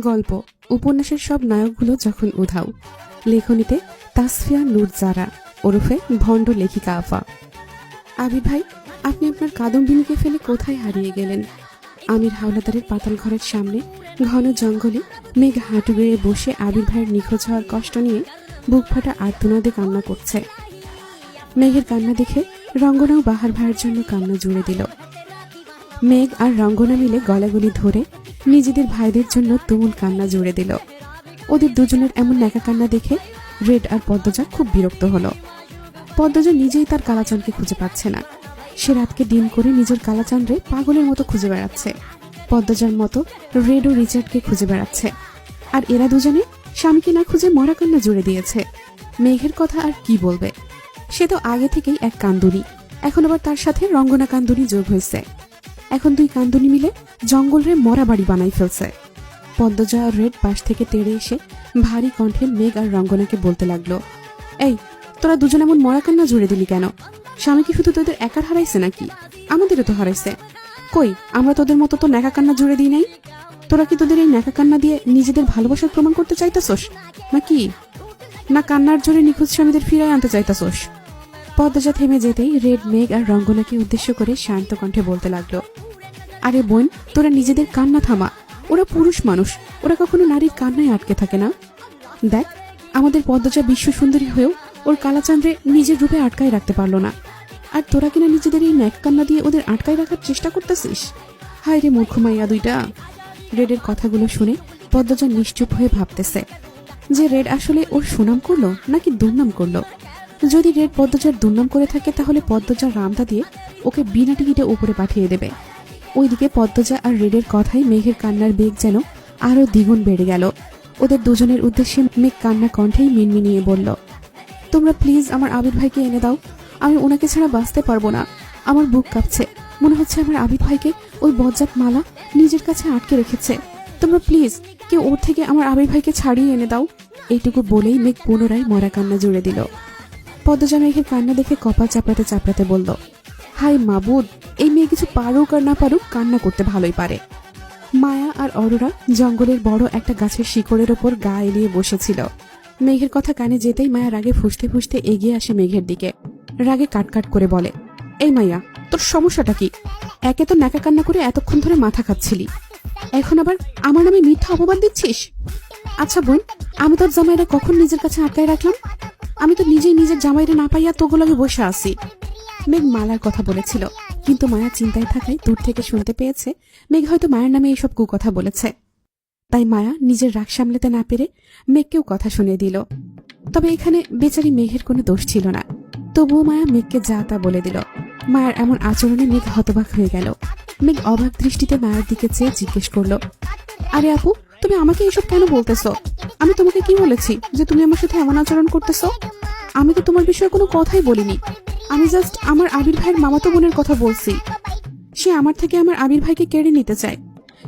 গল্প, উপন্যাসের সব নায়কগুলো যখন উধাও। লেখনীতে তাসফিয়া নূর জারা, ওরফে ভণ্ড লেখিকা আফা। আবি ভাই, আপনি আপনার কাদম্বিনীকে ফেলে কোথায় হারিয়ে গেলেন? আমির হাওলাদারের পাতাল ঘরের সামনে ঘন জঙ্গলে মেঘ হাঁটু বেয়ে বসে আবির ভাইয়ের নিখোঁজ হওয়ার কষ্ট নিয়ে বুক ফাটা আর্তনাদে কান্না করছে। মেঘের কান্না দেখে রঙ্গনাও বাহার ভাইয়ের জন্য কান্না জুড়ে দিল। মেঘ আর রঙ্গনা মিলে গলাগলি ধরে নিজেদের ভাইদের জন্য তুমুল কান্না জুড়ে দিল। ওদের দুজনের এমন ন্যাকা কান্না দেখে রেড আর পদ্মজা খুব বিরক্ত হলো। পদ্মজা নিজেই তার কালাচানকে খুঁজে পাচ্ছে না। সে রাতকে দিন করে নিজের কালাচানরে পাগলের মতো খুঁজে বেড়াচ্ছে। পদ্মজার মতো রেড ও রিচার্ডকে খুঁজে বেড়াচ্ছে। আর এরা দুজনে স্বামীকে না খুঁজে মরা কান্না জুড়ে দিয়েছে। মেঘের কথা আর কি বলবে? সে তো আগে থেকেই এক কান্দুনি এখন আবার তার সাথে রঙ্গনা কান্দুনি যোগ হয়েছে। এখন দুই কান্দুনি মিলে জঙ্গলরে মরা বাড়ি বানাই ফেলছে। পদ্মজা রেড পাশ থেকে তেড়ে এসে ভারী কণ্ঠে মেঘ আর রঙ্গনাকে বলতে লাগল, এই, তোরা দুজন এমন মরা কান্না জুড়ে দিলি কেন? স্বামী কি শুধু তোদের একার হারাইছে নাকি? আমাদেরও তো হারাইছে। কই, আমরা তোদের মতো তো ন্যাকা কান্না জুড়ে দিই নাই? তোরা কি তোদের এই ন্যাকা কান্না দিয়ে নিজেদের ভালোবাসার প্রমাণ করতে চাইতাছোস? নাকি? না কান্নার জোরে নিখোঁজ স্বামীদের ফিরাই আনতে চাইতাছোস? পদ্মজা থেমে যেতেই রেড, মেঘ আর রঙ্গনাকে উদ্দেশ্য করে শান্ত কণ্ঠে বলতে লাগল আরে বোন, তোরা নিজেদের কান্না থামা। ওরা পুরুষ মানুষ, ওরা কখনো নারীর কান্নায় আটকে থাকে না। দেখ, আমাদের পদ্মজা বিশ্ব সুন্দরী হয়েও ওর কালাচান্দ্রে নিজের রূপে আটকায় রাখতে পারল না। আর তোরা কিনা নিজেদের এই ন্যাক কান্না দিয়ে ওদের আটকায় রাখার চেষ্টা করতেছিস? হায় রে মূর্খ মাইয়া দুইটা। রেডের কথাগুলো শুনে পদ্মজা নিশ্চুপ হয়ে ভাবতেছে যে রেড আসলে ওর সুনাম করল নাকি দুর্নাম করল। যদি রেড পদ্মজার দুর্নাম করে থাকে তাহলে পদ্মজার রামদা দিয়ে ওকে বিনা টিকিটে উপরে পাঠিয়ে দেবে। ওইদিকে পদ্মজা আর রেডের কথাই মেঘের কান্নার বেগ যেন আরও দ্বিগুণ বেড়ে গেল। ওদের দুজনের উদ্দেশ্যে মেঘ কান্না কণ্ঠেই মিনমিনিয়ে বলল, তোমরা প্লিজ আমার আবির ভাইকে এনে দাও। আমি ওনাকে ছাড়া বাঁচতে পারব না। আমার বুক কাঁপছে। মনে হচ্ছে আমার আবির ভাইকে ওই বজ্জাত মালা নিজের কাছে আটকে রেখেছে। তোমরা প্লিজ কেউ ওর থেকে আমার আবির ভাইকে ছাড়িয়ে এনে দাও। এইটুকু বলেই মেঘ পুনরায় মরা কান্না জুড়ে দিল। পদ্মজা মেঘের কান্না দেখে কপাল চাপড়াতে চাপড়াতে বলল হাই মাবুদ মেয়ে কিছু পারুক আর না পারুক কান্না করতে ভালোই পারে। মায়া আর অরোরা জঙ্গলের বড় একটা গাছের শিকড়ের ওপর গা এলিয়ে বসেছিল। মেঘের কথা কানে যেতেই মায়া রাগে ফুসতে ফুসতে এগিয়ে আসে মেঘের দিকে। রাগে কাটকাট করে বলে, এই মাইয়া তোর সমস্যাটা কি? একে তো ন্যাকা কান্না করে এতক্ষণ ধরে মাথা খাচ্ছিলি। এখন আবার আমার নামে মিথ্যা অপবাদ দিচ্ছিস? আচ্ছা বোন, আমি তোর জামাইরা কখন নিজের কাছে আটকায় রাখলাম? আমি তো নিজেই নিজের জামাইরা না পাইয়া তোগুলোকে বসে আছি। মেঘ মালার কথা বলেছিল। কিন্তু মায়া চিন্তায় থাকায় দূর থেকে শুনতে পেয়েছে, মেঘ হয়তো মায়ের নামে এইসব কুকথা বলেছে। তাই মায়া নিজের রাগ সামলাতে না পেরে মেঘকেও কথা শুনিয়ে দিল। তবে এখানে বেচারি মেঘের কোনো দোষ ছিল না। তবুও মায়া মেঘকে যা তা বলে দিল। মায়ের এমন আচরণে মেঘ হতবাক হয়ে গেল। মেঘ অবাক দৃষ্টিতে মায়ের দিকে চেয়ে জিজ্ঞেস করল, আরে আপু, তুমি আমাকে এসব কেন বলতেছো? আমি তোমাকে কি বলেছি যে তুমি আমার সাথে এমন আচরণ করতেছো? আমি তো তোমার বিষয়ে কোনো কথাই বলিনি। আমি জাস্ট আমার আবির ভাইয়ের মামাতো বোনের কথা বলছি। সে আমার থেকে আমার আবির ভাইকে কেড়ে নিতে চায়।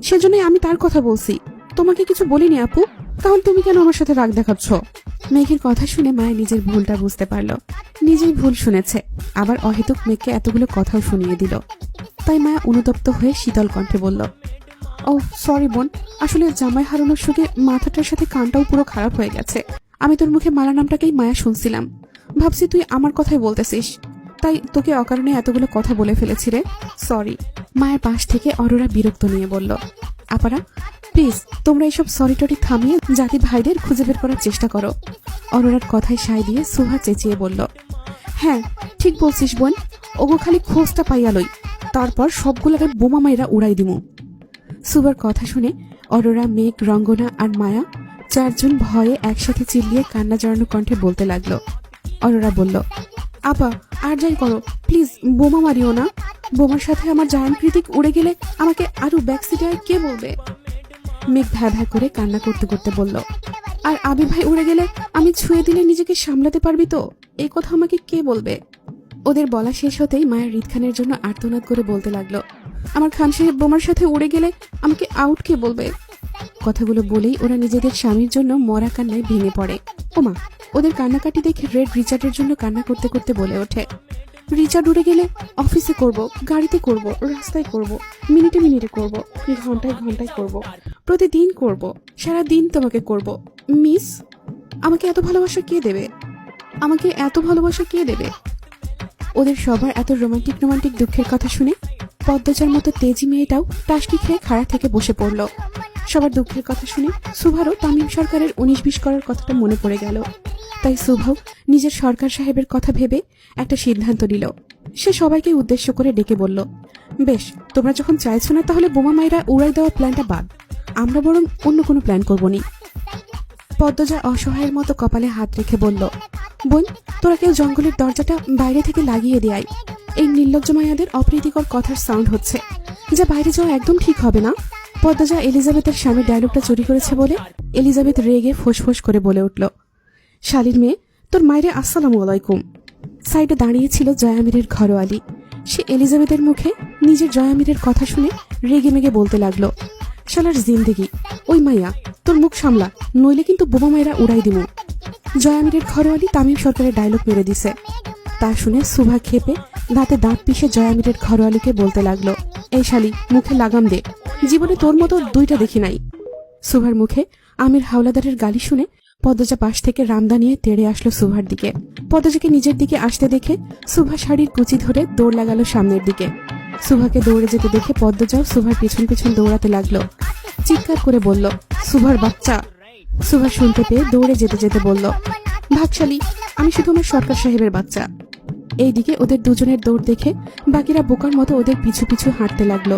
সেজন্যই আমি তার কথা বলছি। তোমাকে কিছু বলিনি আপু? তাহলে তুমি কেন আমার সাথে রাগ দেখাচ্ছ? মেঘের কথা শুনে মায়ের নিজের ভুলটা বুঝতে পারল। নিজেই ভুল শুনেছে। আবার অহেতুক মেঘকে এতগুলো কথাও শুনিয়ে দিল। তাই মায়া অনুতপ্ত হয়ে শীতল কণ্ঠে বলল, ও সরি বোন। আসলে জামাই হারানোর সুখে মাথাটার সাথে কানটাও পুরো খারাপ হয়ে গেছে। আমি তোর মুখে মালা নামটাকেই মায়া শুনছিলাম। ভাবছি তুই আমার কথাই বলতেছিস। তাই তোকে অকারণে এতগুলো কথা বলে ফেলেছি রে। সরি মায়ের পাশ থেকে অরোরা বিরক্ত নিয়ে বলল, আপারা প্লিজ তোমরা এইসব সরি টরি থামিয়ে জাতি ভাইদের খুঁজে বের করার চেষ্টা করো। অরোরার কথায় সায় দিয়ে সুহা চেঁচিয়ে বলল হ্যাঁ ঠিক বলছিস বোন। ওগো খালি খোঁজটা পাইয়া লই। তারপর সবগুলোকে বোমা মাইরা উড়াই দিমু। সুবার কথা শুনে অরোরা, মেঘ, রঙ্গনা আর মায়া চারজন ভয়ে একসাথে চিল্লিয়ে কান্না জড়ানো কণ্ঠে বলতে লাগল। অরোরা বলল আপা, আর যাই করো প্লিজ বোমা মারিও না। বোমার সাথে আমার জায়ান কৃতিক উড়ে গেলে আমাকে আরও ব্যাক সিটে আর কে বলবে? মেঘ ভ্যা ভ্যা করে কান্না করতে করতে বলল, আর আবির ভাই উড়ে গেলে আমি ছুঁয়ে দিলে নিজেকে সামলাতে পারবি তো? এই কথা আমাকে কে বলবে? ওদের বলা শেষ হতেই মায়ের রিদ খানের জন্য আর্তনাদ করে বলতে লাগল, আমার খান সাহেব বোমার সাথে উড়ে গেলে আমাকে আউট কে বলবে? কথাগুলো বলেই ওরা নিজেদের স্বামীর জন্য মরা কান্নায় ভেঙে পড়ে। ওমা, ওদের কান্নাকাটি দেখে রেড রিচার্ডের জন্য কান্না করতে করতে বলে ওঠে। রিচার্ড উড়ে গেলে, অফিসে করব, গাড়িতে করব, রাস্তায় করব, মিনিটে মিনিটে করব, ঘন্টায় ঘন্টায় করব, প্রতিদিন করব সারা দিন তোমাকে করব। মিস, আমাকে এত ভালোবাসা কে দেবে? আমাকে এত ভালোবাসা কে দেবে? ওদের সবার এত রোমান্টিক রোমান্টিক দুঃখের কথা শুনে পদ্মজার মতো তেজি মেয়েটাও টাসকি খেয়ে খাড়া থেকে বসে পড়ল। সবার দুঃখের কথা শুনে সুভারও তামিম সরকারের উনিশ বিশ করার কথাটা মনে পড়ে গেল। তাই সুভাও নিজের সরকার সাহেবের কথা ভেবে একটা সিদ্ধান্ত নিল। সে সবাইকে উদ্দেশ্য করে ডেকে বলল, বেশ, তোমরা যখন চাইছো না তাহলে বোমা মায়েরা উড়াই দেওয়ার প্ল্যানটা বাদ। আমরা বরং অন্য কোনো প্ল্যান করব করবনি পদ্মজা অসহায়ের মতো কপালে হাত রেখে বলল, বোন, তোরা কেউ জঙ্গলের দরজাটা বাইরে থেকে লাগিয়ে দেয় এই নির্লজ্জ মায়াদের অপ্রীতিকর কথার সাউন্ড হচ্ছে। যা বাইরে যাওয়া একদম ঠিক হবে না? পদ্মজা এলিজাবেথের স্বামীর ডায়লগটা চুরি করেছে বলে এলিজাবেথ রেগে ফোঁস করে বলে উঠল শালির মেয়ে, তোর মায়েরে আসসালামু আলাইকুম। সাইডে দাঁড়িয়েছিল জয়ামিরের ঘরোয়ালি। সে এলিজাবেথের মুখে নিজের জয়ামিরের কথা শুনে রেগে মেগে বলতে লাগল, শালার জিন্দেগি, ওই মাইয়া, তোর মুখ সামলা, নইলে কিন্তু বোমা মায়েরা উড়াই দিমু। জয়ামিরের ঘরোয়ালি তামিম সরকারের ডায়লগ মেরে দিছে। তা শুনে সুভা খেপে দাঁতে দাঁত পিষে জয়ামিরের ঘরোয়ালিকে বলতে লাগল, এই শালি, মুখে লাগাম দে। জীবনে তোর মতো দুইটা দেখি নাই। সুভার মুখে আমির হাওলাদারের গালি শুনে পদ্মজা পাশ থেকে রামদা নিয়ে তেড়ে আসলো সুভার দিকে। পদ্মজাকে নিজের দিকে আসতে দেখে সুভা শাড়ির কুচি ধরে দৌড় লাগালো সামনের দিকে। সুভাকে দৌড়ে যেতে দেখে পদ্মজাও সুভার পিছন পিছন দৌড়াতে লাগল। চিৎকার করে বলল, সুভার বাচ্চা। সুভা শুনতে পেয়ে দৌড়ে যেতে যেতে বলল, ভাগশালী, আমি শুধু আমার সরকার সাহেবের বাচ্চা। এইদিকে ওদের দুজনের দৌড় দেখে বাকিরা বোকার মতো ওদের পিছু পিছু হাঁটতে লাগল।